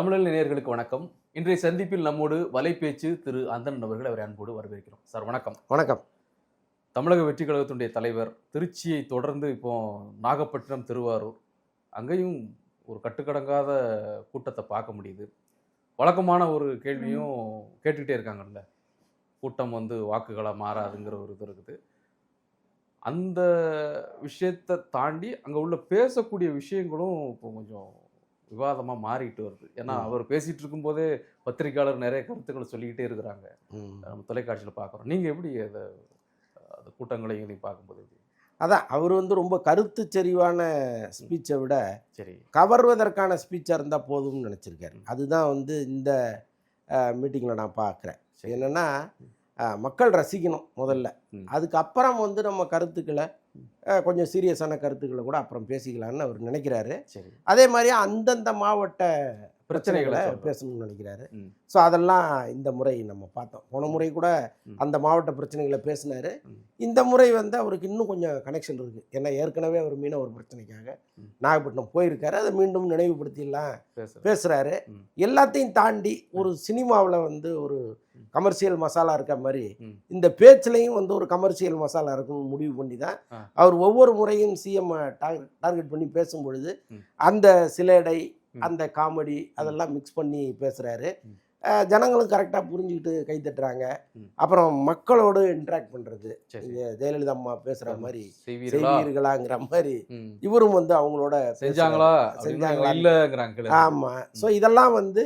தமிழில் நேயர்களுக்கு வணக்கம். இன்றைய சந்திப்பில் நம்மோடு வலைபேச்சு திரு அந்தன் அவர்கள் அவரை அன்போடு வரவேற்கிறோம். சார் வணக்கம். வணக்கம். தமிழக வெற்றி கழகத்தினுடைய தலைவர் திருச்சியை தொடர்ந்து இப்போ நாகப்பட்டினம் திருவாரூர் அங்கேயும் ஒரு கட்டுக்கடங்காத கூட்டத்தை பார்க்க முடியுது. வழக்கமான ஒரு கேள்வியும் கேட்டுக்கிட்டே இருக்காங்கல்ல. கூட்டம் வந்து வாக்குகளாக மாறாதுங்கிற ஒரு இது இருக்குது. அந்த விஷயத்தை தாண்டி அங்கே உள்ள பேசக்கூடிய விஷயங்களும் இப்போ கொஞ்சம் விவாதமாக மாறிட்டு வருது ஏன்னா. அவர் பேசிட்டு இருக்கும்போதே பத்திரிக்கையாளர் நிறைய கருத்துக்களை சொல்லிக்கிட்டே இருக்கிறாங்க. நம்ம தொலைக்காட்சியில் பார்க்குறோம் நீங்கள் எப்படி அதை அந்த கூட்டங்களையும் இதையும் பார்க்கும்போது எப்படி? அதான் அவர் வந்து ரொம்ப கருத்து செறிவான ஸ்பீச்சை விட சரி கவர்வதற்கான ஸ்பீச்சாக இருந்தால் போதும்னு நினச்சிருக்காரு அதுதான் வந்து இந்த மீட்டிங்கில் நான் பார்க்குறேன். என்னென்னா மக்கள் ரசிக்கணும் முதல்ல. அதுக்கப்புறம் வந்து நம்ம கருத்துக்களை கொஞ்சம் சீரியஸான கருத்துக்களை கூட அப்புறம் பேசிக்கலாம்னு அவர் நினைக்கிறாரு அதே மாதிரி அந்தந்த மாவட்ட பிரச்சனைகளை. பேசணும்னு நினைக்கிறாரு. ஸோ அதெல்லாம் இந்த முறை நம்ம பார்த்தோம் போன முறை கூட. அந்த மாவட்ட பிரச்சனைகளை பேசினாரு. இந்த முறை வந்து அவருக்கு இன்னும் கொஞ்சம் கனெக்ஷன் இருக்கு ஏன்னா ஏற்கனவே அவர் மீனவர் பிரச்சனைக்காக ம். நாகப்பட்டினம் போயிருக்காரு அதை மீண்டும் நினைவுபடுத்திடலாம் ம். எல்லாத்தையும் தாண்டி ஒரு சினிமாவில் வந்து ஒரு. கமர்ஷியல் மசாலா இருக்க மாதிரி. இந்த பேச்சுலையும் வந்து ஒரு கமர்ஷியல் மசாலா இருக்குன்னு முடிவு பண்ணி தான். அவர் ஒவ்வொரு முறையும் சிஎம் டார்கெட் பண்ணி பேசும் பொழுது. அந்த சிலேடை. அந்த காமெடி அதெல்லாம் மிக்ஸ் பண்ணி. அஹ் ஜனங்களும் கரெக்டாக புரிஞ்சுக்கிட்டு கை தட்டுறாங்க. அப்புறம் மக்களோடு இன்ட்ராக்ட் இங்க ஜெயலலிதா அம்மா பேசுற மாதிரி செய்வீர்களா செய்வீர்களாங்கிற மாதிரி. இவரும் வந்து அவங்களோட. செஞ்சாங்களா செஞ்சாங்களா? இல்லைங்கிறாங்க ஆமா ஸோ இதெல்லாம் வந்து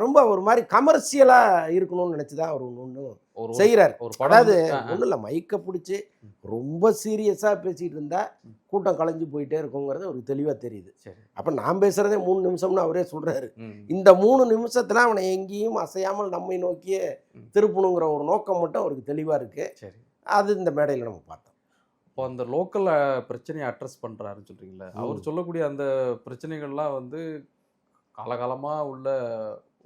ரொம்ப ஒரு மாதிரி கமர்ஷியலா இருக்கணும்னு நினைச்சு தான் அவர் ஒன்று ஒரு செய்கிறார் அதாவது. ஒன்றும் இல்லை மைக்கை பிடிச்சி. ரொம்ப சீரியஸாக பேசிட்டு இருந்தா ம். கூட்டம் கலைஞ்சு போயிட்டே இருக்குங்கிறது ஒரு தெளிவாக தெரியுது சரி அப்போ நான் பேசுறதே மூணு நிமிஷம்னு அவரே சொல்றாரு ம். இந்த மூணு நிமிஷத்துல அவனை எங்கேயும் அசையாமல் நம்மை நோக்கியே. திருப்பணுங்கிற ஒரு நோக்கம் மட்டும் அவருக்கு தெளிவாக இருக்கு சரி அது இந்த மேடையில் நம்ம பார்த்தோம் இப்போ அந்த லோக்கல் பிரச்சனையை அட்ரஸ் பண்றாருன்னு சொல்றீங்களா அவர் சொல்லக்கூடிய அந்த பிரச்சனைகள்லாம் வந்து காலகாலமா உள்ள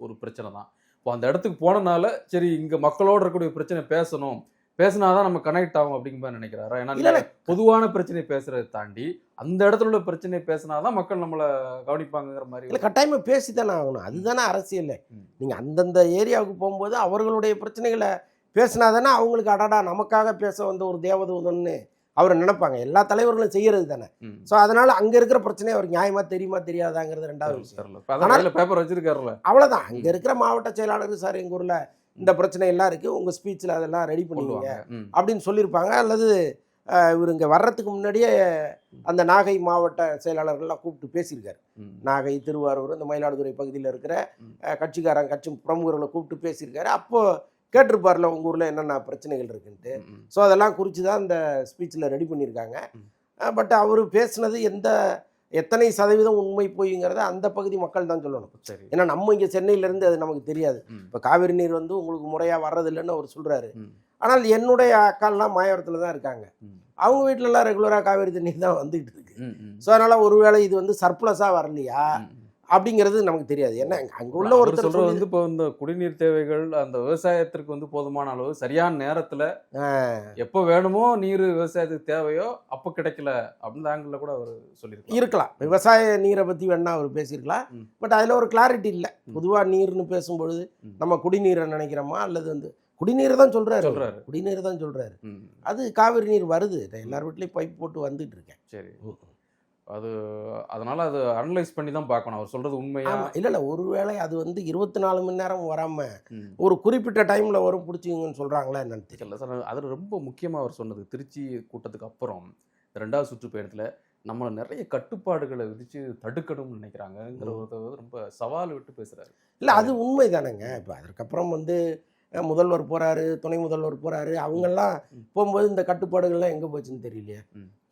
ஒரு பிரச்சனை தான். இப்போ அந்த இடத்துக்கு போனனால சரி இங்க மக்களோட இருக்கக்கூடிய பிரச்சனை பேசணும். பேசினாதான் நம்ம கனெக்ட் ஆகும் அப்படிங்கிற மாதிரி நினைக்கிறாரா? ஏன்னா பொதுவான பிரச்சனை பேசுறதை தாண்டி அந்த இடத்துல உள்ள பிரச்சனையை பேசினாதான் மக்கள் நம்மள கவனிப்பாங்கங்கிற மாதிரி இல்லை கட்டாயமாக பேசி தானே ஆகணும். அதுதானே அரசியல். நீங்கள் அந்தந்த ஏரியாவுக்கு போகும்போது அவர்களுடைய பிரச்சனைகளை பேசினா தானே அவங்களுக்கு அடடா நமக்காக பேச வந்த ஒரு தேவதூதன்னு அவர் நினைப்பாங்க. எல்லா தலைவர்களும் செய்யறது தானே. ஸோ அதனால அங்கே இருக்கிற பிரச்சனை அவருக்கு நியாயமா தெரியுமா தெரியாதாங்கிறது ரெண்டாவது விஷயம். பேப்பர் வச்சிருக்காருல்ல. அவ்வளோதான் அங்கே இருக்கிற மாவட்ட செயலாளர் சார் எங்கள் ஊரில் இந்த பிரச்சனை எல்லாம் இருக்குது உங்கள் ஸ்பீச்சில் அதெல்லாம் ரெடி பண்ணுவீங்க. அப்படின்னு சொல்லியிருப்பாங்க. அல்லது இவர் இங்கே வர்றதுக்கு முன்னாடியே அந்த நாகை மாவட்ட செயலாளர்கள்லாம் கூப்பிட்டு பேசியிருக்காரு. நாகை திருவாரூர் இந்த மயிலாடுதுறை பகுதியில் இருக்கிற கட்சிக்காரங்க கட்சி பிரமுகர்களை கூப்பிட்டு பேசியிருக்காரு. அப்போ கேட்டிருப்பார்ல உங்கள் ஊரில் என்னென்ன பிரச்சனைகள் இருக்குன்ட்டு. ஸோ அதெல்லாம் குறித்து தான் இந்த ஸ்பீச்சில் ரெடி பண்ணியிருக்காங்க. பட் அவர் பேசுனது எந்த எத்தனை சதவீதம் உண்மை போய்ங்கிறத அந்த பகுதி மக்கள் தான் சொல்லணும் சரி ஏன்னா நம்ம இங்கே சென்னையிலேருந்து அது நமக்கு தெரியாது. இப்போ காவிரி நீர் வந்து உங்களுக்கு முறையாக வர்றதில்லைன்னு அவர் சொல்கிறாரு. ஆனால் என்னுடைய அக்கால்லாம் மாயவரத்தில் தான் இருக்காங்க. அவங்க வீட்டிலலாம் ரெகுலராக காவிரி தண்ணீர் தான் வந்துகிட்டு இருக்கு. ஸோ அதனால் ஒருவேளை இது வந்து சர்ப்ளஸாக வரலையா. அப்படிங்கிறது நமக்கு தெரியாது. ஏன்னா அங்கே உள்ள ஒருத்தர் சொல்றது வந்து இப்போ இந்த குடிநீர் தேவைகள் அந்த விவசாயத்திற்கு வந்து போதுமான அளவு சரியான நேரத்துல எப்போ வேணுமோ நீர் விவசாயத்துக்கு தேவையோ அப்போ கிடைக்கல அப்படின்னு ஆங்கிள் கூட அவர் சொல்லியிருக்காரு இருக்கலாம். விவசாய நீரை பற்றி வேணா அவர் பேசியிருக்கலாம். பட் அதில் ஒரு கிளாரிட்டி இல்லை. பொதுவாக நீர்னு பேசும்பொழுது. நம்ம குடிநீரை நினைக்கிறோமா? அல்லது வந்து குடிநீரை தான் சொல்கிறாரு சொல்றாரு. குடிநீர் தான் சொல்கிறாரு அது காவிரி நீர் வருது. எல்லார் வீட்லேயும் பைப் போட்டு வந்துட்டு இருக்கேன். சரி. அது அதனால அது அனலைஸ் பண்ணி தான் பார்க்கணும். அவர் சொல்றது உண்மையா? இல்லை இல்லை. ஒருவேளை அது வந்து இருபத்தி நாலு மணி நேரம் வராமல். ஒரு குறிப்பிட்ட டைமில் வரும் பிடிச்சிங்கன்னு சொல்கிறாங்களா என்னன்னு தெரியல. சார். அது ரொம்ப முக்கியமாக அவர் சொன்னது. திருச்சி கூட்டத்துக்கு அப்புறம் ரெண்டாவது சுற்றுப்பயணத்தில் நம்மளை நிறைய கட்டுப்பாடுகளை விதிச்சு தடுக்கணும்னு நினைக்கிறாங்கங்கிற ரொம்ப சவால் விட்டு பேசுறாரு. இல்லை அது உண்மை தானேங்க இப்போ அதற்கப்புறம் வந்து முதல்வர் போகிறாரு துணை முதல்வர் போகிறாரு அவங்கெல்லாம். போகும்போது இந்த கட்டுப்பாடுகள்லாம் எங்கே போச்சுன்னு தெரியலையே.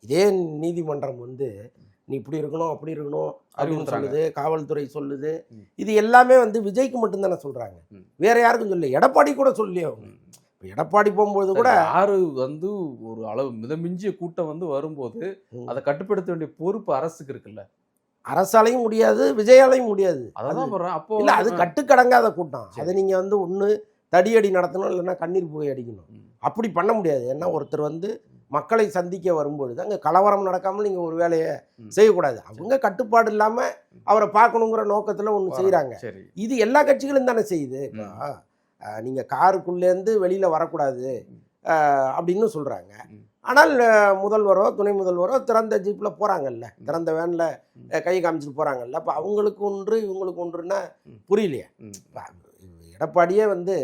இதே நீதிமன்றம் வந்து நீ இப்படி இருக்கணும் அப்படி இருக்கணும் அப்படின்னு. சொல்லுது காவல்துறை சொல்லுது. இது எல்லாமே வந்து விஜய்க்கு மட்டும்தானே சொல்கிறாங்க. வேற யாருக்கும் சொல்லல எடப்பாடி கூட சொல்லியோ ம். இப்போ எடப்பாடி போகும்போது கூட யாரு வந்து ஒரு அளவு மிதமிஞ்சிய கூட்டம் வந்து வரும்போது. அதை கட்டுப்படுத்த வேண்டிய பொறுப்பு அரசுக்கு இருக்குல்ல அரசாலையும் முடியாது விஜயாலையும் முடியாது அதான் சொல்றேன் அப்போ இல்ல அது கட்டுக்கடங்காத கூட்டம். அதை நீங்க வந்து ஒண்ணு தடியடி நடத்தணும் இல்லைன்னா கண்ணீர் புகை அடிக்கணும். அப்படி பண்ண முடியாது ஏன்னா ஒருத்தர் வந்து மக்களை சந்திக்க வரும்பொழுது அங்கே கலவரம் நடக்காமல் நீங்கள் ஒரு வேலையை. செய்யக்கூடாது. அவங்க கட்டுப்பாடு இல்லாமல் அவரை பார்க்கணுங்கிற நோக்கத்தில் ஒன்று செய்கிறாங்க இது எல்லா கட்சிகளும் தானே செய்யுது. நீங்கள் காருக்குள்ளேருந்து வெளியில் வரக்கூடாது. அப்படின்னு சொல்கிறாங்க. ஆனால் முதல்வரோ துணை முதல்வரோ திறந்த ஜீப்பில் போகிறாங்கல்ல திறந்த வேனில். கை காமிச்சிட்டு போகிறாங்கல்ல அப்போ அவங்களுக்கு ஒன்று இவங்களுக்கு ஒன்றுன்னா. புரியலையே. எடப்பாடியே வந்து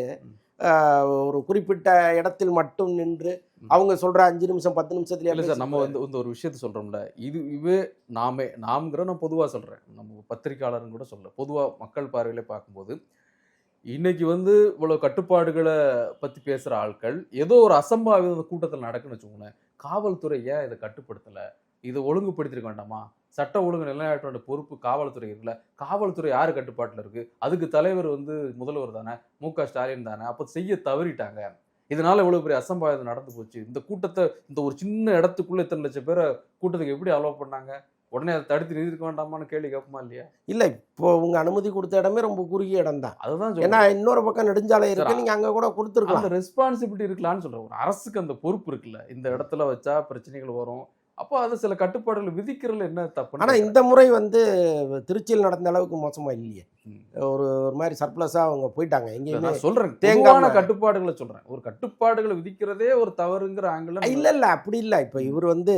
ஒரு குறிப்பிட்ட இடத்தில் மட்டும் நின்று. அவங்க சொல்ற அஞ்சு நிமிஷம் பத்து நிமிஷத்துலயே இல்ல சார் நம்ம வந்து வந்து ஒரு விஷயத்த சொல்றோம்ல. இது இதுவே நாமே நாம்ங்கிற நான் பொதுவா சொல்றேன். நம்ம பத்திரிக்கையாளர்னு கூட சொல்ல பொதுவா மக்கள் பார்வையில பார்க்கும்போது இன்னைக்கு வந்து இவ்வளவு கட்டுப்பாடுகளை பத்தி பேசுற ஆட்கள் ஏதோ ஒரு அசம்பாவித கூட்டத்தில் நடக்குன்னு வச்சுக்கோங்களேன். காவல்துறை ஏன் இதை கட்டுப்படுத்தல? இதை ஒழுங்குபடுத்திருக்க வேண்டாமா? சட்ட ஒழுங்கு நிலைநாட்ட வேண்டிய பொறுப்பு காவல்துறை இருக்குல்ல. காவல்துறை யாரு கட்டுப்பாட்டில் இருக்கு? அதுக்கு தலைவர் வந்து முதல்வர் தானே? மு க ஸ்டாலின் தானே? அப்போ செய்ய தவறிட்டாங்க. இதனால இவ்வளவு பெரிய அசம்பாவிதம் நடந்து போச்சு? இந்த கூட்டத்தை இந்த ஒரு சின்ன இடத்துக்குள்ள இத்தனை லட்சம் பேரை கூட்டத்துக்கு எப்படி அலோவ் பண்ணாங்க? உடனே அதை தடுத்து நிறுத்திக்க வேண்டாமான்னு கேள்வி கேட்போமா இல்லையா? இல்ல இப்போ உங்க அனுமதி கொடுத்த இடமே ரொம்ப குறுகிய இடம் தான் அதுதான் ஏன்னா. இன்னொரு பக்கம் நெடுஞ்சாலை இருக்கு. நீங்க அங்க கூட கொடுத்துருக்கலாம். அந்த ரெஸ்பான்சிபிலிட்டி இருக்கலாம்னு சொல்றேன். ஒரு அரசுக்கு அந்த பொறுப்பு இருக்குல்ல. இந்த இடத்துல வச்சா பிரச்சனைகள் வரும். அப்போ அது சில கட்டுப்பாடுகள் விதிக்கிறதுல என்ன தப்பு ஆனா இந்த முறை வந்து திருச்சியில் நடந்த அளவுக்கு மோசமா இல்லையே. ஒரு ஒரு மாதிரி சர்ப்ளஸா அவங்க போயிட்டாங்க. எங்கேயுமே தேங்காம- தேங்கான கட்டுப்பாடுகளை சொல்றேன். ஒரு கட்டுப்பாடுகளை விதிக்கிறதே ஒரு தவறுங்கிற ஆங்கிள் இல்ல இல்ல. அப்படி இல்ல. இப்ப இவர் வந்து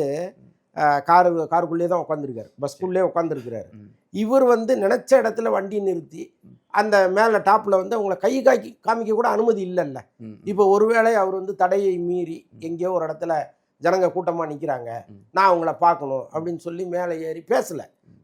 காரு காருக்குள்ளேயே தான் உட்காந்துருக்காரு பஸ்குள்ளே உட்காந்துருக்கிறாரு. இவர் வந்து நினைச்ச இடத்துல வண்டி நிறுத்தி. அந்த மேல டாப்ல வந்து அவங்கள கை காக்கி காமிக்க கூட அனுமதி இல்லைல்ல. இப்போ ஒருவேளை அவர் வந்து தடையை மீறி எங்கேயோ ஒரு இடத்துல ஜனங்க கூட்டமா நிக்கிறாங்க. ம். நான் அவங்கள பார்க்கணும் அப்படின்னு சொல்லி மேலே ஏறி பேசல.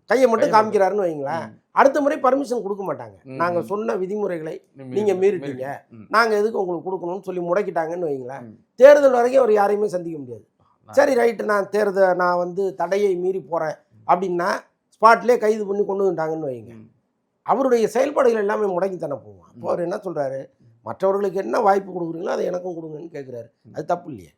கையை மட்டும் காமிக்கிறாருன்னு வைங்களேன். அடுத்த முறை பர்மிஷன் கொடுக்க மாட்டாங்க. ம். நாங்க சொன்ன விதிமுறைகளை நீங்க நீங்க மீறிட்டீங்க. ம். நாங்க எதுக்கு உங்களுக்கு கொடுக்கணும்னு சொல்லி முடக்கிட்டாங்கன்னு வைங்களேன். தேர்தல் வரைக்கும் அவர் யாரையுமே சந்திக்க முடியாது. சரி ரைட்டு நான் தேர்தல் நான் வந்து தடையை மீறி போறேன் அப்படின்னா ஸ்பாட்லேயே கைது பண்ணி கொண்டு வந்துட்டாங்கன்னு வைங்க. அவருடைய செயல்பாடுகள் எல்லாமே முடங்கி தானே போகும் அப்போ அவர் என்ன சொல்றாரு? மற்றவர்களுக்கு என்ன வாய்ப்பு கொடுக்குறீங்களோ அதை எனக்கும் கொடுங்கன்னு கேட்குறாரு அது தப்பு இல்லையே.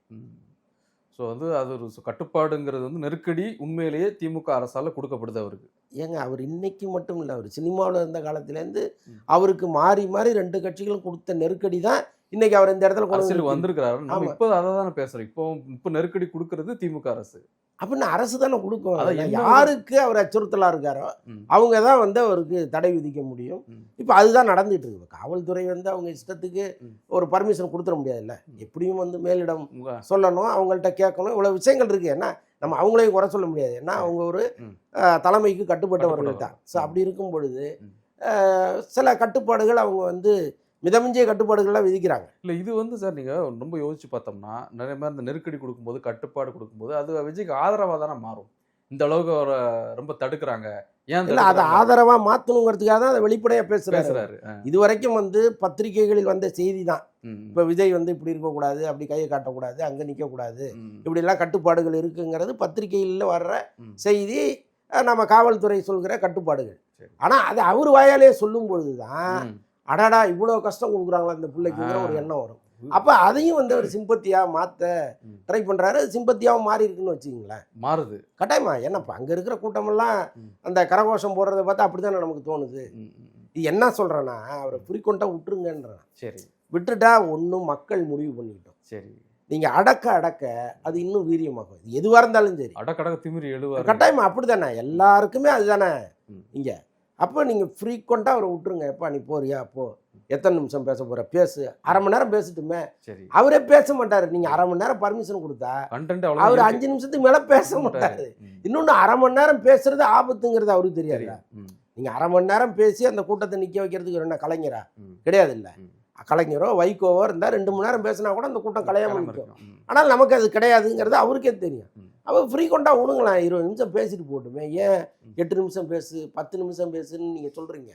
ஸோ வந்து அது ஒரு கட்டுப்பாடுங்கிறது வந்து நெருக்கடி உண்மையிலேயே திமுக அரசால கொடுக்கப்படுது அவருக்கு ஏங்க அவர் இன்னைக்கு மட்டும் இல்லை அவர் சினிமாவில் இருந்த காலத்துலேருந்து. அவருக்கு மாறி மாறி ரெண்டு கட்சிகளும் கொடுத்த நெருக்கடி தான் இன்னைக்கு அவர் இந்த இடத்துல கொண்டு வந்திருக்கிறாரு. நம்ம. இப்போ அதை தானே பேசுறோம். இப்போ இப்போ நெருக்கடி கொடுக்கறது திமுக அரசு. அப்படின்னு அரசு தானே கொடுக்கும். யாருக்கு அவர் அச்சுறுத்தலா இருக்காரோ. அவங்க தான் வந்து அவருக்கு தடை விதிக்க முடியும். இப்போ அதுதான் நடந்துட்டு இருக்கு. காவல்துறை வந்து அவங்க இஷ்டத்துக்கு. ஒரு பர்மிஷன் கொடுத்துட முடியாதுல்ல. எப்படியும் வந்து மேலிடம் சொல்லணும் அவங்கள்ட்ட கேட்கணும். இவ்வளோ விஷயங்கள் இருக்கு. ஏன்னா நம்ம அவங்களையும் குறை சொல்ல முடியாது. ஏன்னா அவங்க ஒரு தலைமைக்கு கட்டுப்பட்டவர்கள் தான். ஸோ அப்படி இருக்கும் பொழுது சில கட்டுப்பாடுகள் அவங்க வந்து மிதமிஞ்சிய கட்டுப்பாடுகள்லாம் விதிக்கிறாங்க இல்ல இது வந்து சார் நீங்க ரொம்ப யோசிச்சு பார்த்தோம்னா நிறைய பேர் இந்த நெருக்கடி கொடுக்கும்போது கட்டுப்பாடு கொடுக்கும்போது அது விஜய்க்கு ஆதரவா தானே மாறும் இந்த அளவுக்கு அவரை ரொம்ப தடுக்கிறாங்க ஏன் இல்லை அதை தடுக்கறாங்க? ஆதரவா மாற்றணுங்கிறதுக்காக தான் அதை வெளிப்படையாக பேசுகிறாரு. இது வரைக்கும் வந்து பத்திரிகைகளில் வந்த செய்தி தான் இப்போ விஜய் வந்து இப்படி இருக்கக்கூடாது அப்படி கையை காட்டக்கூடாது அங்கே நிற்கக்கூடாது இப்படிலாம் கட்டுப்பாடுகள் இருக்குங்கிறது பத்திரிகையில் வர்ற. செய்தி நம்ம காவல்துறை சொல்கிற கட்டுப்பாடுகள். ஆனால் அது அவர் வாயாலே சொல்லும் பொழுது தான். அடாடா இவ்வளோ கஷ்டம் கொடுக்குறாங்களா இந்த பிள்ளைக்குங்கிற ஒரு. எண்ணம் வரும். அப்போ அதையும் வந்து அவர் சிம்பத்தியாக மாற்ற. ட்ரை பண்ணுறாரு சிம்பத்தியாகவும் மாறி இருக்குன்னு வச்சுங்களேன் மாறுது. கட்டாயமா? என்னப்பா அங்கே இருக்கிற கூட்டமெல்லாம். அந்த கரகோஷம் போடுறத பார்த்தா அப்படி தானே நமக்கு தோணுது. இது என்ன சொல்கிறேன்னா அவரை குறிக்கொண்டா விட்டுருங்கன்றேன். சரி. விட்டுட்டா ஒன்றும் மக்கள் முடிவு பண்ணிக்கிட்டோம். சரி. நீங்கள் அடக்க அடக்க அது இன்னும் வீரியமாகும். எதுவாக இருந்தாலும் சரி. அடக்கடக்க திமிரி எழுவாரு. கட்டாயமா? அப்படி தானே எல்லாருக்குமே அதுதானே. இங்கே அப்போ நீங்கள் ஃப்ரீக்வெண்ட்டாக அவரை விட்டுருங்க. எப்பா நீ போறியா? போ. எத்தனை நிமிஷம் பேச போற? பேசு. அரை மணி நேரம் பேசட்டுமே. சரி. அவரே பேச மாட்டாரு. நீங்க அரை மணி நேரம் பர்மிஷன் கொடுத்தா அவர் அஞ்சு நிமிஷத்துக்கு மேல பேச மாட்டாரு. இன்னொன்னு அரை மணி நேரம் பேசுறது ஆபத்துங்கிறது அவருக்கு தெரியாது? நீங்க அரை மணி நேரம் பேசி அந்த கூட்டத்தை நிக்க வைக்கிறதுக்கு என்ன கலைஞரா? கிடையாது இல்ல. கலைஞரோ வைகோவோ இருந்தா ரெண்டு மணி நேரம் பேசினா கூட அந்த கூட்டம் கலையாம நிற்கும் ஆனால் நமக்கு அது கிடையாதுங்கிறது அவருக்கே தெரியும். ம். அவர் ஃப்ரீக்வெண்ட்டாக விடுங்களேன் இருபது நிமிஷம் பேசிட்டு போட்டுமே. ஏன். எட்டு நிமிஷம் பேசு பத்து நிமிஷம் பேசுன்னு நீங்கள் சொல்கிறீங்க.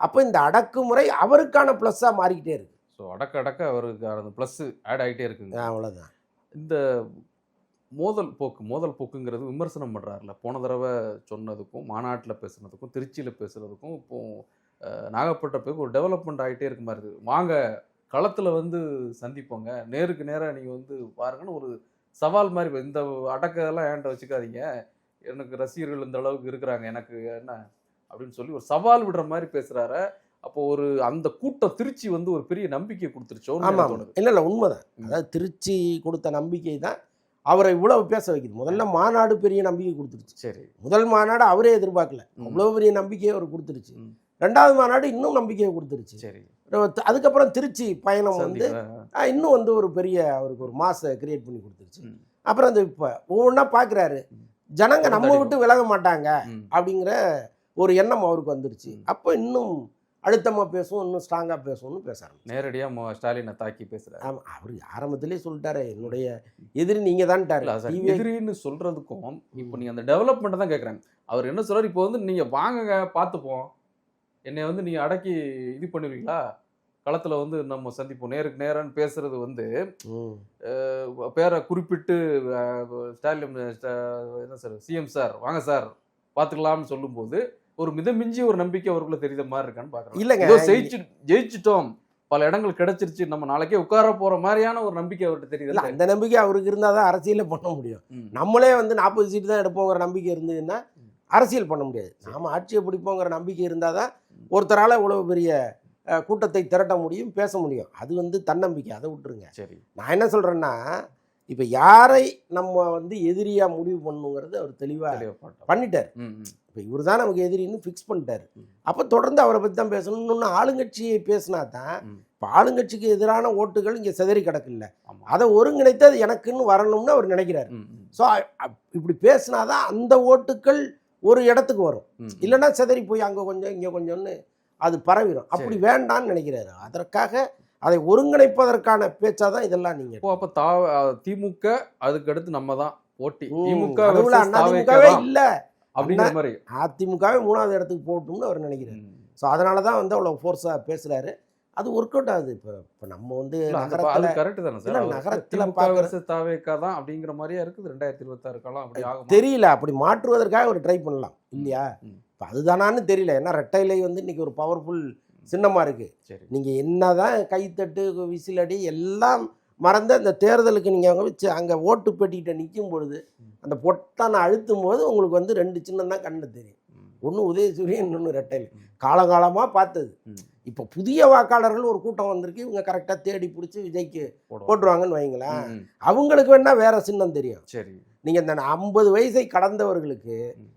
அப்போ இந்த அடக்குமுறை அவருக்கான ப்ளஸ்ஸாக மாறிக்கிட்டே இருக்கு. ஸோ அடக்க அடக்க அவருக்கு அந்த ப்ளஸ் ஆட் ஆகிட்டே இருக்குங்க அவ்வளோதான் இந்த மோதல் போக்கு மோதல் போக்குங்கிறது விமர்சனம் பண்ணுறாருல போன தடவை சொன்னதுக்கும் மாநாட்டில் பேசுனதுக்கும் திருச்சியில் பேசுனதுக்கும் இப்போ அஹ், நாகப்பட்டினத்துக்கு ஒரு டெவலப்மெண்ட் ஆகிட்டே இருக்க மாதிரி இருக்குது. வாங்க களத்தில் வந்து சந்திப்போங்க. நேருக்கு நேராக நீங்கள் வந்து பாருங்கன்னு ஒரு சவால் மாதிரி இந்த அடக்கெல்லாம் ஏன்ட்ட வச்சுக்காதீங்க. எனக்கு ரசிகர்கள் இந்த அளவுக்கு இருக்கிறாங்க. எனக்கு என்ன அப்படின்னு சொல்லி ஒரு சவால் விடுற மாதிரி பேசுறாரு. அப்போ ஒரு அந்த கூட்டம் திருச்சி வந்து ஒரு பெரிய நம்பிக்கை கொடுத்துருச்சோன்னு ஆமாம். இல்லை இல்லை உண்மைதான். அதாவது திருச்சி கொடுத்த நம்பிக்கை தான் அவரை இவ்வளவு பேச வைக்குது. முதல்ல மாநாடு பெரிய நம்பிக்கை கொடுத்துருச்சு. சரி. முதல் மாநாடு அவரே எதிர்பார்க்கல. அவ்வளோ பெரிய நம்பிக்கையை அவர் கொடுத்துருச்சு. ரெண்டாவது மாநாடு இன்னும் நம்பிக்கையை கொடுத்துருச்சு. சரி. அதுக்கப்புறம் திருச்சி பயணம் வந்து இன்னும் வந்து ஒரு பெரிய அவருக்கு ஒரு மாசை கிரியேட் பண்ணி கொடுத்துருச்சு. அப்புறம் அந்த இப்போ ஒவ்வொன்றா பார்க்குறாரு. ஜனங்க நம்ம. விட்டு விலக மாட்டாங்க. அப்படிங்கிற ஒரு எண்ணம் அவருக்கு வந்துருச்சு. அப்போ இன்னும் அழுத்தமாக பேசுவோம் இன்னும் ஸ்ட்ராங்காக பேசுவோம்னு பேச ஆரம்பிச்சாரு. நேரடியா மு- ஸ்டாலினை தாக்கி பேசுறாரு ஆமா அவர் ஆரம்பத்திலே சொல்லிட்டாரு என்னுடைய எதிரி நீங்க தான்ட்டாரு எதிரின்னு சொல்றதுக்கும் இப்போ நீங்க அந்த டெவலப்மெண்ட் தான் கேக்குறாங்க அவர் என்ன சொல்றாரு இப்போ வந்து நீங்க வாங்குங்க பார்த்துப்போம் என்னை வந்து நீங்க அடக்கி இது பண்ணுவீங்களா? களத்துல வந்து நம்ம சந்திப்போம். நேருக்கு நேரன்னு பேசுறது வந்து பேரை குறிப்பிட்டு ஸ்டாலின் ஸ்டா- என்ன சார் சிஎம் சார் வாங்க சார் பார்த்துக்கலாம்னு சொல்லும்போது ஒரு மிதமிஞ்சி ஒரு நம்பிக்கை அவருக்குள்ள தெரியுத மாதிரி இருக்கான்னு பாக்குறேன். இல்லைங்க. ஏதோ ஜெயிச்சு ஜெயிச்சிட்டோம். பல இடங்கள் கிடைச்சிருச்சு. நம்ம நாளைக்கே உட்கார போற மாதிரியான ஒரு நம்பிக்கை அவர்கிட்ட இல்ல தெரியுது அந்த நம்பிக்கை அவருக்கு இருந்தால் தான் அரசியலே பண்ண முடியும். நம்மளே வந்து நாற்பது சீட்டு தான் எடுப்போங்கிற நம்பிக்கை இருந்ததுன்னா அரசியல் பண்ண முடியாது. நாம ஆட்சியை பிடிப்போங்கிற நம்பிக்கை இருந்தால் தான் ஒருத்தரால் இவ்வளவு பெரிய கூட்டத்தை திரட்ட முடியும் பேச முடியும். அது வந்து தன்னம்பிக்கை. அதை விட்டுருங்க. சரி. நான் என்ன சொல்றேன்னா இப்போ யாரை நம்ம வந்து எதிரியா முடிவு பண்ணுங்கிறது அவர் தெளிவா தெளிவா போட்டோம். பண்ணிட்டார். இப்போ இவர் தான் நமக்கு எதிரின்னு ஃபிக்ஸ் பண்ணிட்டாரு. அப்போ தொடர்ந்து அவரை பற்றி தான் பேசணும். இன்னொன்று ஆளுங்கட்சியை பேசினா தான். இப்போ ஆளுங்கட்சிக்கு எதிரான ஓட்டுகள் இங்கே சிதறி கிடக்குல்ல. அதை ஒருங்கிணைத்து அது எனக்குன்னு வரணும்னு அவர் நினைக்கிறாரு. ஸோ இப்படி பேசினாதான் அந்த ஓட்டுகள் ஒரு இடத்துக்கு வரும். இல்லைன்னா சிதறி போய் அங்கே கொஞ்சம் இங்கே கொஞ்சம்னு அது பரவிடும் அப்படி வேண்டான்னு நினைக்கிறாரு. அதற்காக அதை ஒருங்கிணைப்பதற்கான பேச்சா தான் இதெல்லாம் நீங்க அப்ப தா திமுக அதுக்கு அடுத்து நம்ம தான் போட்டி திமுக அதிமுகவே இல்ல. அப்படிங்கிற மாதிரி. அதிமுகவே மூணாவது இடத்துக்கு போகட்டும்னு அவர் நினைக்கிறாரு. ஸோ அதனால தான் வந்து அவ்வளோ ஃபோர்ஸாக பேசுறாரு. அது ஒர்க் அவுட் ஆகுது. இப்போ இப்போ நம்ம வந்து நகரத்துல கரெக்ட் தானே சார். நகரத்துல திமுக பார்க்கற- versus தாவேகா தான் அப்படிங்கிற மாதிரியா இருக்குது? ரெண்டாயிரத்தி இருபத்தாறு காலம் அப்படி ஆகும்? தெரியல. அப்படி மாற்றுவதற்காக ஒரு ட்ரை பண்ணலாம். இல்லையா. இப்போ அதுதானான்னு தெரியல. ஏன்னா ரெட்டைலை வந்து இன்னைக்கு ஒரு பவர்ஃபுல் சின்னமா இருக்கு. சரி. நீங்க என்னதான் கைத்தட்டு விசிலடி எல்லாம் மறந்து அந்த தேர்தலுக்கு நீங்க அங்க வச்சு அங்க ஓட்டு பெட்டிக்கிட்ட நிற்கும் பொழுது. அந்த பொட்டானை அழுத்தும் போது உங்களுக்கு வந்து ரெண்டு சின்னம் தான் கண்ணு தெரியும். ஒன்று உதயசூரியன் இன்னொன்று ரெட்டைலை ம். காலகாலமா பார்த்தது. இப்போ புதிய வாக்காளர்கள் ஒரு கூட்டம் வந்திருக்கு இவங்க கரெக்டாக தேடி பிடிச்சி விஜய்க்கு. போட்டுருவாங்கன்னு வைங்களேன். அவங்களுக்கு வேணா வேற சின்னம் தெரியும் சரி நீங்க இந்த ஐம்பது வயசை கடந்தவர்களுக்கு.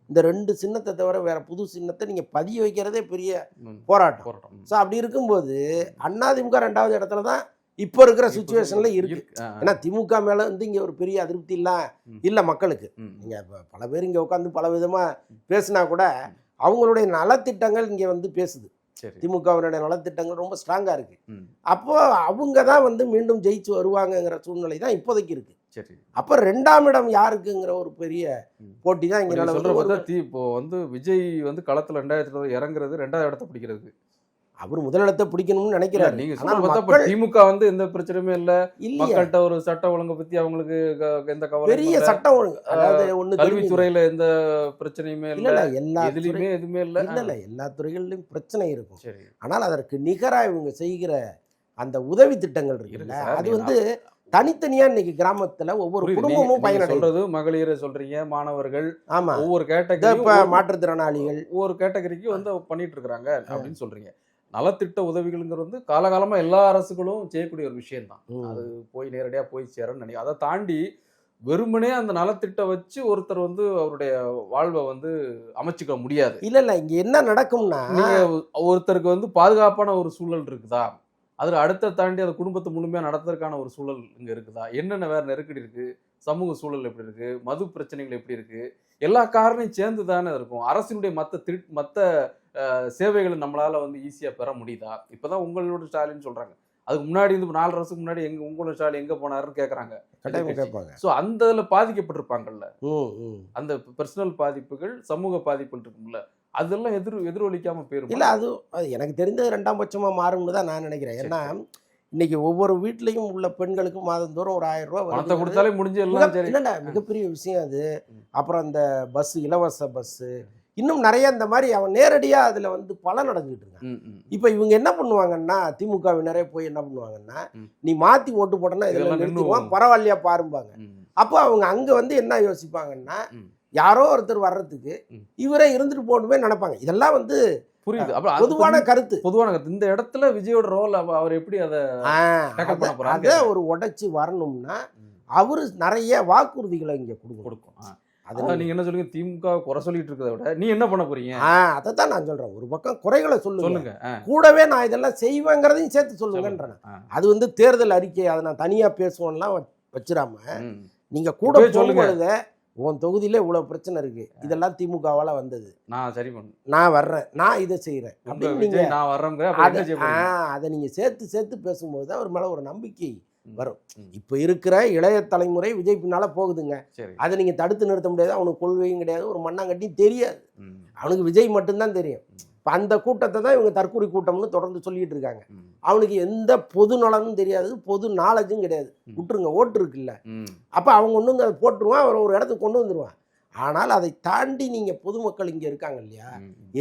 இந்த ரெண்டு சின்னத்தை தவிர வேற புது சின்னத்தை நீங்க பதிய வைக்கிறதே பெரிய. போராட்டம் போராட்டம். ஸோ அப்படி இருக்கும்போது அதிமுக ரெண்டாவது இடத்துல தான் இப்போ இருக்கிற சுச்சுவேஷன்ல இருக்கு. ஏன்னா திமுக மேல வந்து இங்க ஒரு பெரிய அதிருப்தி ம். இல்ல மக்களுக்கு. நீங்க பல பேர் இங்க உட்காந்து பல விதமா பேசினா கூட அவங்களுடைய நலத்திட்டங்கள் இங்க வந்து பேசுது திமுகவினுடைய நலத்திட்டங்கள் ரொம்ப ஸ்ட்ராங்கா இருக்கு. அப்போ அவங்க தான் வந்து மீண்டும் ஜெயிச்சு வருவாங்கங்கிற சூழ்நிலை தான் இப்போதைக்கு இருக்கு. சரி. அப்போ ரெண்டாம் இடம் யாருக்குங்கிற ஒரு பெரிய. போட்டி தான் இங்க சொல்ற பார்த்தா இப்போ வந்து விஜய் வந்து களத்துல ரெண்டாயிரத்தி இறங்குறது ரெண்டாவது இடத்த பிடிக்கிறது அவர் முதலிடத்தை பிடிக்கணும்னு நினைக்கிறாரு. நீங்க மக்கள் திமுக வந்து எந்த பிரச்சனையுமே இல்ல. மக்கள்கிட்ட ஒரு சட்ட ஒழுங்கை பத்தி அவங்களுக்கு எந்த கவலையும் பெரிய. சட்டம் ஒழுங்கு அதாவது ஒண்ணு. கல்வித்துறையில எந்த பிரச்சனையுமே இல்ல. எல்லா எதுலயுமே எதுவுமே இல்ல. இல்ல இல்ல எல்லா துறைகளிலும் பிரச்சனை இருக்கும். சரி. ஆனால் அதற்கு நிகரா இவங்க செய்கிற அந்த உதவி திட்டங்கள் இருக்குல்ல? அது வந்து தனித்தனியா இன்னைக்கு கிராமத்துல ஒவ்வொரு குடும்பமும் பயனடையும் சொல்றது மகளிரை சொல்றீங்க மாணவர்கள் ஆமா. ஒவ்வொரு கேட்டகரி மாற்றுத்திறனாளிகள். ஒவ்வொரு கேட்டகரிக்கு வந்து பண்ணிட்டு இருக்காங்க அப்படின்னு சொல்றீங்க. நலத்திட்ட உதவிகள்ங்கிறது வந்து காலகாலமா எல்லா அரசுகளும் செய்யக்கூடிய ஒரு விஷயம் தான் ம். அது போய் நேரடியா போய் சேரும்னு நினைக்கிறேன். அதை தாண்டி வெறுமனே அந்த நலத்திட்ட வச்சு ஒருத்தர் வந்து அவருடைய வாழ்வை வந்து அமைச்சுக்க முடியாது. இல்ல இல்ல. இங்க என்ன நடக்கும்னா ஒருத்தருக்கு வந்து பாதுகாப்பான ஒரு சூழல் இருக்குதா? அதுல அடுத்த தாண்டி அந்த குடும்பத்தை முழுமையா நடத்துறதுக்கான ஒரு சூழல் இங்க இருக்குதா? என்னென்ன வேற நெருக்கடி இருக்கு? சமூக சூழல் எப்படி இருக்கு? மது பிரச்சனைகள் எப்படி இருக்கு? எல்லா காரணையும் சேர்ந்து தானே இருக்கும். அரசினுடைய மத்த திரு மத்த அஹ், சேவைகளை நம்மளால வந்து ஈஸியா பெற முடியுதா? இப்பதான் உங்களோட ஸ்டாலின் சொல்றாங்க. அதுக்கு முன்னாடி இருந்து நாலு வருஷத்துக்கு முன்னாடி எங்க உங்களோட ஸ்டாலின் எங்க போனாருன்னு கேக்குறாங்க. கட்டாயம் கேட்பாங்க சோ அந்த இதுல பாதிக்கப்பட்டிருப்பாங்கல்ல. அந்த பர்சனல் பாதிப்புகள் சமூக பாதிப்புகள் இருக்கும்ல. அதெல்லாம் எதிர் எதிரொலிக்காம போயிரும்? இல்ல அது அது எனக்கு தெரிந்தது ரெண்டாம் பட்சமா மாறும்னு தான் நான் நினைக்கிறேன். ஏன்னா இன்னைக்கு ஒவ்வொரு வீட்லயும் உள்ள பெண்களுக்கும் மாதந்தோறும் ஒரு ஆயிரம் ரூபாய் பணத்தை கொடுத்தாலே முடிஞ்சு எல்லாம் மிக- சரி. இல்ல இல்ல மிகப்பெரிய விஷயம் அது. அப்புறம் அந்த பஸ் இலவச பஸ் இன்னும் நிறைய இந்த மாதிரி அவன் நேரடியா அதுல வந்து பலன் அடைஞ்சிட்டு இருக்கான். இப்ப இவங்க என்ன பண்ணுவாங்கன்னா திமுகவினரே போய் என்ன பண்ணுவாங்கன்னா. நீ மாத்தி ஓட்டு போட்டனா இதெல்லாம் இதெல்லாம் நிறுத்துவான் பரவாயில்லையா பாரும்பாங்க அப்போ அவங்க அங்க வந்து என்ன யோசிப்பாங்கன்னா. யாரோ ஒருத்தர் வர்றதுக்கு. இவரே இருந்துட்டு போகணுமே நினைப்பாங்க இதெல்லாம் வந்து புரியுது அப்புறம் பொதுவான கருத்து பொதுவான கருத்து. இந்த இடத்துல விஜயோட ரோல் அவர் எப்படி அதை அத- ஒரு உடைச்சு வரணும்னா. அவரு நிறைய வாக்குறுதிகளை இங்க கொடுக்கணும் கொடுக்கும் ஆ. அது அதான் நீங்க என்ன சொல்லுங்க? திமுக குறை சொல்லிட்டு இருக்கிறத விட நீ என்ன பண்ண போறீங்க? ஆ அதை தான் நான் சொல்றேன். ஒரு பக்கம் குறைகளை சொல்லுங்க. சொல்லுங்க கூடவே நான் இதெல்லாம் செய்வேங்கிறதையும் சேர்த்து சொல்லுங்கன்றேன். அது வந்து தேர்தல் அறிக்கை அதை நான் தனியா பேசுவோம்லாம் வ- வச்சிராம ம். நீங்க கூட சொல்லுங்க. உன் தொகுதியில இவ்வளவு பிரச்சனை இருக்கு. இதெல்லாம் திமுகவால வந்தது. நான் சரி பண்ணு. நான் வர்றேன். நான் இதை செய்யறேன் அப்படின்னு நீங்க விஜய் நான் அப்ப அதை நீங்க சேர்த்து சேர்த்து பேசும்போது தான் அவர் மேல ஒரு நம்பிக்கை. வரும். இப்போ இருக்கிற இளைய தலைமுறை விஜய் பின்னால போகுதுங்க. அதை நீங்க தடுத்து நிறுத்த முடியாது. அவனுக்கு கொள்கையும் கிடையாது. ஒரு மண்ணாங்கட்டியும் தெரியாது. அவனுக்கு விஜய் மட்டும்தான் தெரியும். இப்போ அந்த கூட்டத்தை தான் இவங்க தற்கொலை கூட்டம்னு தொடர்ந்து சொல்லிட்டு இருக்காங்க. அவனுக்கு எந்த பொது நலனும் தெரியாது. பொது நாலேஜும் கிடையாது. விட்டுருங்க. ஓட்டு இருக்குல்ல. அப்போ அவங்க ஒன்று வந்து அதை போட்டுருவான் அவரை ஒரு இடத்துக்கு கொண்டு வந்துருவான் ஆனால் அதை தாண்டி நீங்கள் பொதுமக்கள் இங்கே இருக்காங்க இல்லையா.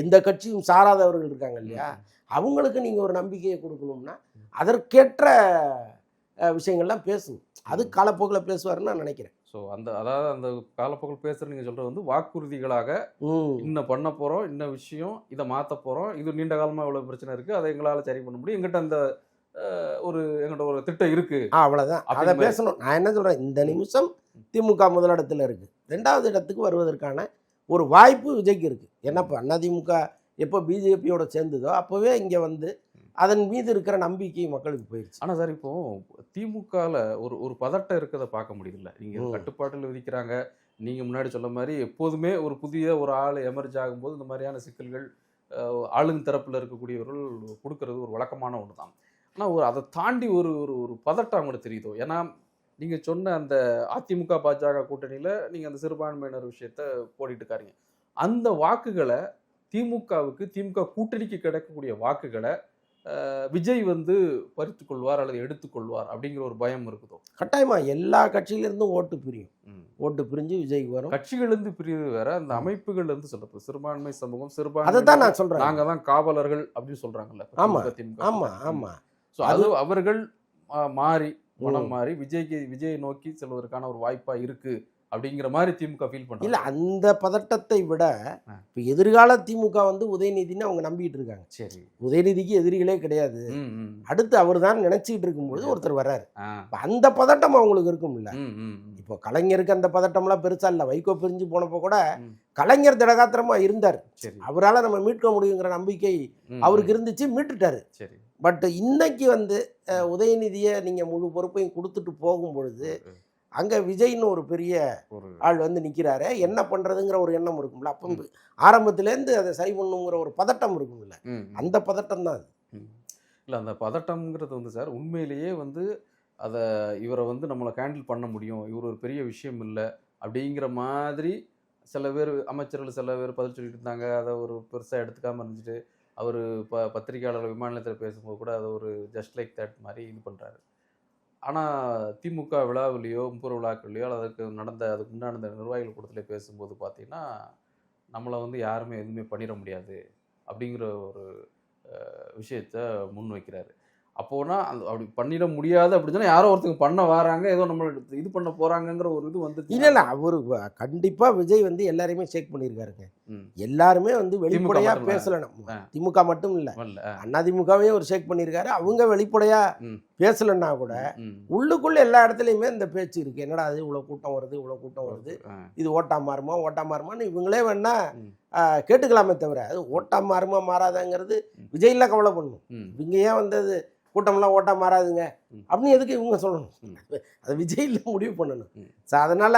எந்த கட்சியும் சாராதவர்கள் இருக்காங்க இல்லையா? அவங்களுக்கு நீங்கள் ஒரு நம்பிக்கையை கொடுக்கணும்னா அதற்கேற்ற விஷயங்கள்லாம் பேசணும். அது காலப்போக்கில் பேசுவாருன்னு நான் நினைக்கிறேன். ஸோ அந்த அதாவது அந்த காலப்போக்கில் பேசுற நீங்க சொல்றது வந்து வாக்குறுதிகளாக ம். இன்ன பண்ண போறோம் இன்ன விஷயம் இதை மாத்த போறோம் இது நீண்ட காலமா இவ்வளவு பிரச்சனை இருக்கு அதை எங்களால சரி பண்ண முடியும். எங்கிட்ட அந்த ஒரு எங்கிட்ட ஒரு திட்டம் இருக்கு. ஆ, அவ்வளவுதான். அதை பேசணும். நான் என்ன சொல்றேன்? இந்த நிமிஷம் திமுக முதலிடத்துல இருக்கு. ரெண்டாவது இடத்துக்கு வருவதற்கான ஒரு வாய்ப்பு விஜய்க்கு இருக்கு. ஏன்னா இப்போ அதிமுக எப்போ பிஜேபியோட சேர்ந்ததோ அப்போவே இங்கே வந்து அதன் மீது இருக்கிற நம்பிக்கை மக்களுக்கு போயிடுச்சு ஆனா சார் இப்போ திமுகல ஒரு ஒரு பதட்டம் இருக்கிறத பார்க்க முடியுதுல்ல நீங்க ம். கட்டுப்பாட்டில் விதிக்கிறாங்க. நீங்க முன்னாடி சொன்ன மாதிரி எப்போதுமே ஒரு புதிய ஒரு ஆள் எமர்ஜ் ஆகும்போது இந்த மாதிரியான சிக்கல்கள் ஆளுங்க தரப்புல இருக்கக்கூடியவர்கள் கொடுக்கறது ஒரு வழக்கமான ஒன்று தான் ஆனா ஒரு அதை தாண்டி ஒரு ஒரு ஒரு பதட்டம் அவங்களுக்கு தெரியுதோ? ஏன்னா நீங்க சொன்ன அந்த அதிமுக பாஜக கூட்டணியில நீங்க அந்த சிறுபான்மையினர் விஷயத்த போடிட்டு இருக்காருங்க. அந்த வாக்குகளை திமுகவுக்கு திமுக கூட்டணிக்கு கிடைக்கக்கூடிய வாக்குகளை விஜய் வந்து பறித்துக் கொள்வார் அல்லது எடுத்துக்கொள்வார் அப்படிங்கிற ஒரு பயம் இருக்குதோ கட்டாயமா எல்லா கட்சியிலிருந்தும் ஓட்டு பிரியும். ஓட்டு பிரிஞ்சு விஜய்க்கு வரும். கட்சிகள் இருந்து பிரிவு வேற அந்த அமைப்புகள் இருந்து சொல்றது சிறுபான்மை சமூகம் அதை சிறுபான்மை தான் நான் சொல்றேன். நாங்க தான் காவலர்கள் அப்படின்னு சொல்றாங்கல்ல ஆமா. ஆமா ஆமா. So அது அவர்கள் மாறி மனம். மாறி விஜய்க்கு விஜயை நோக்கி செல்வதற்கான ஒரு வாய்ப்பா இருக்கு. அப்படிங்கிற மாதிரி திமுக ஃபீல் இல்ல பண்றாங்க அந்த பதட்டத்தை விட. இப்போ எதிர்கால திமுக வந்து உதயநிதினு அவங்க நம்பிட்டு இருக்காங்க. சரி. உதயநிதிக்கு எதிரிகளே கிடையாது. அடுத்து அவர் தான் நினைச்சிட்டு இருக்கும்பொழுது ஒருத்தர் வர்றாரு. அந்த பதட்டம் அவங்களுக்கு இருக்கும்ல. இப்போ கலைஞருக்கு அந்த பதட்டம்லாம் பெருசா இல்ல. வைகோ பிரிஞ்சு போனப்போ கூட. கலைஞர் திடகாத்திரமா இருந்தார். அவரால நம்ம மீட்க முடியுங்கிற நம்பிக்கை அவருக்கு இருந்துச்சு மீட்டுட்டாரு. சரி. பட் இன்னைக்கு வந்து உதயநிதியை நீங்க முழு பொறுப்பையும் கொடுத்துட்டு போகும் பொழுது அங்க விஜய்னு ஒரு பெரிய ஒரு ஆள் வந்து நிக்கிறாரு. என்ன பண்றதுங்கிற ஒரு எண்ணம் இருக்கும்ல. அப்போ ஆரம்பத்திலேருந்து அதை சரி பண்ணுங்கிற ஒரு பதட்டம் இருக்கும்ல. அந்த பதட்டம் தான் அது. இல்லை அந்த பதட்டம்ங்கிறது வந்து சார் உண்மையிலேயே வந்து அதை இவரை வந்து நம்மளை ஹேண்டில் பண்ண முடியும். இவர் ஒரு பெரிய விஷயம் இல்லை அப்படிங்கிற மாதிரி சில பேர் அமைச்சர்கள் சில பேர் பதில் சொல்லிட்டு இருந்தாங்க. அதை ஒரு பெருசாக எடுத்துக்காம இருந்துட்டு அவர் ப பத்திரிகையாளர் விமான நிலையத்தில் பேசும்போது கூட அதை ஒரு ஜஸ்ட் லைக் தட் மாதிரி இது பண்ணுறாரு ஆனால் திமுக விழாவிலையோ முப்புற விழாக்கள்லையோ அதற்கு அதுக்கு நடந்த அதுக்கு முன்னாடி அந்த நிர்வாகிகள் கூட்டத்தில் பேசும்போது பார்த்தீங்கன்னா நம்மளை வந்து யாருமே எதுவுமே பண்ணிட முடியாது அப்படிங்கிற ஒரு விஷயத்த முன் வைக்கிறாரு. அப்போனா அந்த அப்படி பண்ணிட முடியாது அப்படின்னு சொன்னால் யாரோ ஒருத்தங்க பண்ண வராங்க ஏதோ நம்ம இது பண்ண போகிறாங்கங்கிற ஒரு இது வந்து இல்லை இல்லை அவர் கண்டிப்பாக விஜய் வந்து எல்லாரையுமே செக் பண்ணியிருக்காருங்க எல்லாருமே வந்து வெளிப்படையா. பேசல. திமுக மட்டும் இல்ல. ஆ. அதிமுகவே ஒரு ஷேக் பண்ணியிருக்காரு அவங்க வெளிப்படையா. பேசலன்னா கூட. உள்ளுக்குள்ள எல்லா இடத்துலயுமே இந்த பேச்சு இருக்கு என்னடா அது இவ்வளவு கூட்டம் வருது இவ்வளவு கூட்டம் வருது. இது ஓட்டா மாறுமா ஓட்டா மாறுமான்னு இவங்களே வேணா கேட்டுக்கலாமே தவிர அது ஓட்டா மாறுமா மாறாதாங்கிறது விஜய்ல கவலை பண்ணும். இவங்க ஏன் வந்து அது கூட்டம்லாம் ஓட்டா மாறாதுங்க. அப்படின்னு எதுக்கு இவங்க சொல்லணும். அது விஜய்ல முடிவு பண்ணணும். ஸோ அதனால.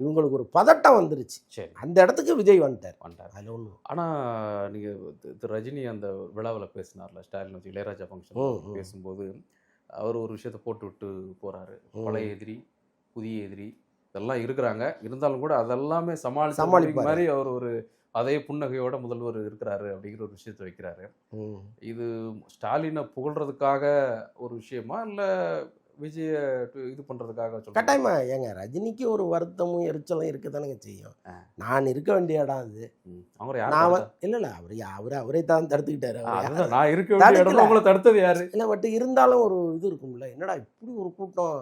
இவங்களுக்கு ஒரு பதட்டம் வந்துருச்சு சரி அந்த இடத்துக்கு விஜய் வந்துட்டார் வந்துட்டார் அதுல ஒண்ணு ஆனா நீங்க தி- திரு ரஜினி அந்த விழாவில் பேசினார்ல ஸ்டாலின் வச்சு இளையராஜா ஃபங்க்ஷன். பேசும்போது அவர் ஒரு விஷயத்த போட்டு விட்டு போறாரு ம். பழைய எதிரி புதிய எதிரி இதெல்லாம் இருக்கிறாங்க இருந்தாலும் கூட அதெல்லாமே சமாளிச்சு சமாளிப்பாரு. மாதிரி அவர் ஒரு அதே புன்னகையோட முதல்வர் இருக்கிறாரு அப்படிங்கிற ஒரு விஷயத்தை வைக்கிறாரு. இது ஸ்டாலினை புகழ்றதுக்காக ஒரு விஷயமா இல்ல விஜய இது பண்றதுக்காக? கட்டாயமா ஏங்க ரஜினிக்கு ஒரு வருத்தமும் எரிச்சலும் இருக்கத்தானுங்க செய்யும். நான் இருக்க வேண்டிய இடம் அது நான் இல்ல இல்ல அவர் அவரை அவரே தான் தடுத்துக்கிட்டாரு நான் இருக்க வேண்டிய உங்களை தடுத்தது யாரு? இல்ல பட் இருந்தாலும் ஒரு இது இருக்கும்ல என்னடா இப்படி ஒரு கூட்டம்.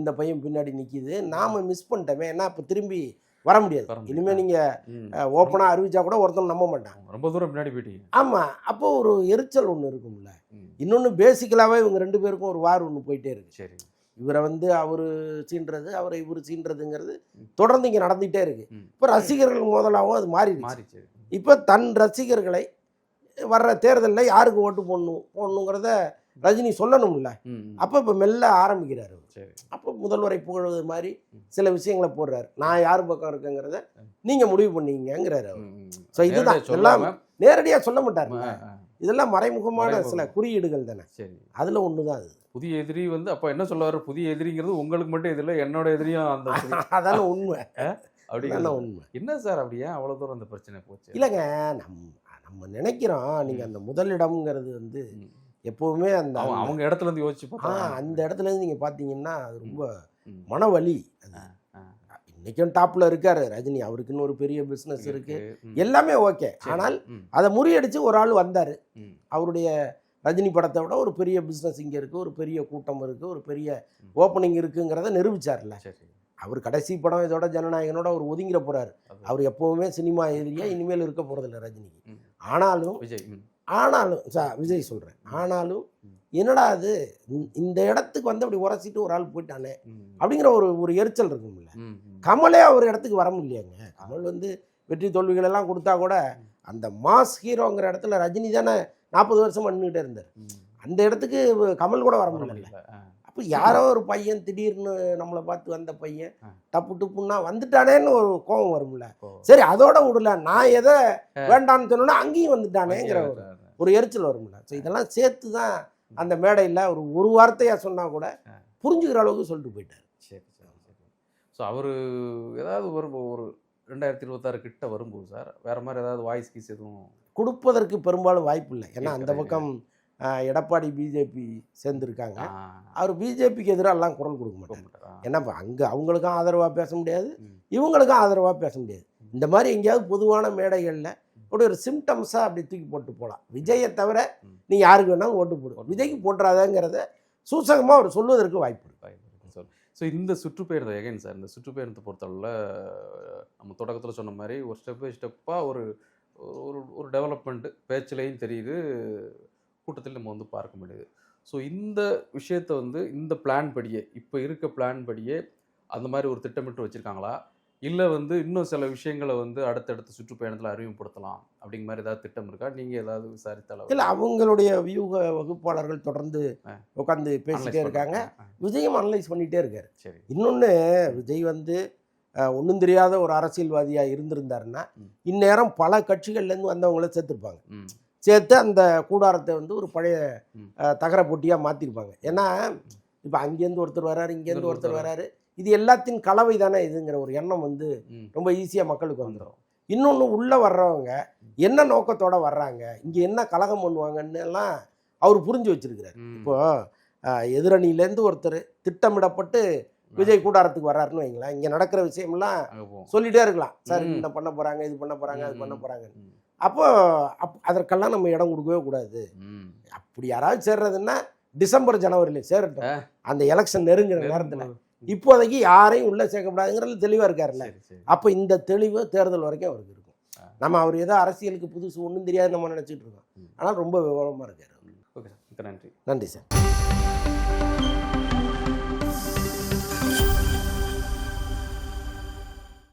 இந்த பையன் பின்னாடி நிக்குது. நாம மிஸ் பண்ணிட்டோமே ஏன்னா இப்ப திரும்பி வர முடியாது. வர முடியாது. இனிமே நீங்க ம். ஓப்பனா அறிவிச்சா கூட ஒருத்தன் நம்ப மாட்டான். ரொம்ப தூரம் பின்னாடி போயிட்டீங்க. ஆமா அப்போ ஒரு எரிச்சல் ஒண்ணு இருக்கும்ல. ம். இன்னொன்னு பேசிக்கலாவே இவங்க ரெண்டு பேருக்கும் ஒரு வார் ஒண்ணு போயிட்டே இருக்கு. சரி. இவரை வந்து அவர் சீன்றது அவரை இவர் சீன்றதுங்கிறது. தொடர்ந்து இங்கே நடந்துகிட்டே இருக்கு. இப்போ ரசிகர்கள் முதலாகவும் அது மாறிடுச்சு. மாறிச்சு இப்போ தன் ரசிகர்களை வர்ற தேர்தலில் யாருக்கு ஓட்டு போடணும் போடணுங்கிறத ரஜினி சொல்லணும்ல. அப்போ இப்போ மெல்ல ஆரம்பிக்கிறார் அப்போ முதல்வரை புகழ்வது மாதிரி. சில விஷயங்களை போடுறாரு. நான் யார் பக்கம் இருக்கேங்கிறத. நீங்கள் முடிவு பண்ணீங்கிறாரு அவர். So இதுதான். சொல்லாம, நேரடியாக சொல்ல மாட்டார். இதெல்லாம் மறைமுகமான மறைமுகம். சில குறியீடுகள் தானே. சரி. அதில் ஒன்று தான் அது. புதிய எதிரி வந்து அப்ப என்ன சொல்ல வர புதிய எதிரிங்கிறது உங்களுக்கு மட்டும் எதிரில என்னோட எதிரியும் அந்த அதான உண்மை. அப்படி அதான உண்மை. என்ன சார் அப்படி? ஏன் அவ்வளவு தூரம் அந்த பிரச்சனை போச்சு? இல்லைங்க நம் நம்ம நினைக்கிறோம் நீங்கள் அந்த முதலிடம்ங்கிறது வந்து. எப்போவுமே அந்த அவங்க இடத்துல இருந்து யோசிச்சு பார்த்தா அந்த இடத்துல இருந்து நீங்கள் பார்த்தீங்கன்னா அது ரொம்ப. மனவலி. இன்னைக்கும் டாப்ல இருக்காரு ரஜினி அவருக்குன்னு ஒரு பெரிய பிஸ்னஸ் இருக்கு. எல்லாமே ஓகே. ஆனால் அதை முறியடிச்சு ஒரு ஆள் வந்தார். அவருடைய ரஜினி படத்தை விட ஒரு பெரிய பிஸ்னஸ் இங்கே இருக்குது ஒரு பெரிய கூட்டம் இருக்குது ஒரு பெரிய. ஓப்பனிங் இருக்குங்கிறத நிரூபிச்சார்ல சரி அவர் கடைசி படம் இதோட ஜனநாயகனோட அவர் ஒதுங்கிற போறாரு அது. அவர் எப்பவுமே சினிமா எதிரியா இனிமேல் இருக்க போறதில்ல ரஜினிக்கு. ஆனாலும். ஆனாலும் சா- விஜய் சொல்றேன். ஆனாலும். என்னடா அது இந்த- இடத்துக்கு வந்து அப்படி உரசிட்டு ஒரு ஆள் போயிட்டானே. அப்படிங்கிற ஒரு ஒரு எரிச்சல் இருக்கும்ல. கமலே ஒரு இடத்துக்கு வர முடியலையாங்க. கமல் வந்து வெற்றி தோல்விகள் எல்லாம் கொடுத்தா கூட அந்த மாஸ் ஹீரோங்கிற இடத்துல ரஜினி தானே நாற்பது வருஷம் பண்ணிக்கிட்டே இருந்தார். அந்த இடத்துக்கு கமல் கூட வர முடியல. அப்போ யாரோ ஒரு பையன் திடீர்னு நம்மளை பார்த்து வந்த பையன். டப்பு டுப்புன்னா வந்துட்டானேன்னு ஒரு கோபம் வரும்ல. சரி அதோட விடல நான் எதை ஆ. வேண்டான்னு சொன்னோன்னா அங்கேயும் வந்துட்டானேங்கிற ஒரு. ஒரு எரிச்சல் வரும்ல ஸோ இதெல்லாம் சேர்த்து தான் அந்த மேடையில் ஒரு ஒரு வார்த்தையாக சொன்னா கூட. புரிஞ்சுக்கிற அளவுக்கு சொல்லிட்டு போயிட்டார் சரி சரி சரி ஸோ அவர் ஏதாவது ஒரு ஒரு ரெண்டாயிரத்தி இருபத்தாறு கிட்ட வரும்போது சார் வேற மாதிரி ஏதாவது வாய்ஸ் கீஸ் எதுவும் கொடுப்பதற்கு பெரும்பாலும் வாய்ப்பு இல்லை ஏன்னா அந்த பக்கம் எடப்பாடி பிஜேபி சேர்ந்துருக்காங்க. அவர் பிஜேபிக்கு எதிராக எல்லாம் குரல் கொடுக்க மாட்டாரா? ஏன்னா அங்கே அவங்களுக்கும் ஆதரவாக பேச முடியாது. இவங்களுக்கும் ஆதரவாக பேச முடியாது. இந்த மாதிரி எங்கேயாவது பொதுவான மேடைகளில் அப்படி ஒரு சிம்டம்ஸாக அப்படி தூக்கி போட்டு போகலாம். விஜயை தவிர. நீ யாருக்கு வேணாலும் ஓட்டு போடு. விஜய்க்கு போட்டுறாதங்கிறத சூசகமாக அவர் சொல்வதற்கு வாய்ப்பு இருக்கு. சொல்லு ஸோ இந்த சுற்றுப்பயணத்தை எகைன் சார் இந்த சுற்றுப்பயணத்தை பொறுத்தளவில் நம்ம தொடக்கத்தில் சொன்ன மாதிரி ஒரு ஸ்டெப் பை ஸ்டெப்பாக ஒரு ஒரு ஒரு டெவலப்மெண்ட் பேச்சிலையும் தெரியுது கூட்டத்தில் நம்ம வந்து பார்க்க முடியுது. ஸோ இந்த விஷயத்தை வந்து இந்த பிளான் படியே இப்போ இருக்க பிளான் படியே அந்த மாதிரி ஒரு திட்டமிட்டு வச்சுருக்காங்களா? இல்லை வந்து இன்னும் சில விஷயங்களை வந்து அடுத்தடுத்த சுற்றுப்பயணத்தில் அறிமுகப்படுத்தலாம் அப்படிங்கிற மாதிரி ஏதாவது திட்டம் இருக்கா? நீங்கள் ஏதாவது விசாரித்தால? இல்லை அவங்களுடைய வியூக வகுப்பாளர்கள் தொடர்ந்து. உட்காந்து பேசிட்டே இருக்காங்க. விஜயும் அனலைஸ் பண்ணிகிட்டே இருக்காரு. சரி. இன்னொன்று விஜய் வந்து ஒன்றும் தெரியாத ஒரு அரசியல்வாதியாக இருந்திருந்தாருன்னா. இந்நேரம் பல கட்சிகள்லேருந்து வந்தவங்கள சேர்த்துருப்பாங்க. சேர்த்து அந்த கூடாரத்தை வந்து ஒரு பழைய தகர போட்டியாக மாற்றிருப்பாங்க ஏன்னா இப்போ அங்கேருந்து ஒருத்தர் வராரு இங்கேருந்து ஒருத்தர் வராரு. இது எல்லாத்தின் கலவை தானே இதுங்கிற ஒரு எண்ணம் வந்து ரொம்ப ஈஸியாக மக்களுக்கு வந்துடும் இன்னொன்று உள்ளே வர்றவங்க என்ன நோக்கத்தோட வர்றாங்க இங்கே என்ன கலகம் பண்ணுவாங்கன்னு எல்லாம் அவர் புரிஞ்சு வச்சிருக்கிறார். இப்போ எதிரணியிலேருந்து ஒருத்தர் திட்டமிடப்பட்டு விஜய் கூடாரத்துக்கு வர்றாருன்னு வைங்களேன் இங்கே நடக்கிற விஷயம்லாம் சொல்லிட்டே இருக்கலாம். சார். என்ன பண்ண போகிறாங்க இது பண்ண போகிறாங்க அது பண்ண. போகிறாங்க. அப்போ அப் அதற்கெல்லாம் நம்ம இடம் கொடுக்கவே கூடாது. அப்படி யாராவது சேர்றதுன்னா டிசம்பர் ஜனவரியில் சேரட்டும் அந்த எலெக்ஷன் நெருங்குற நேரத்தில். இப்போதைக்கு யாரையும் உள்ளே சேர்க்கக்கூடாதுங்கிறது தெளிவாக இருக்காருல்ல. அப்போ இந்த தெளிவு தேர்தல் வரைக்கும் அவருக்கு இருக்கும். நம்ம அவர் ஏதோ அரசியலுக்கு புதுசு ஒன்றும் தெரியாது நம்ம நினச்சிட்டு இருக்கோம். ஆனால் ரொம்ப விவரமாக இருக்காரு ஓகே சார். நன்றி. நன்றி சார்.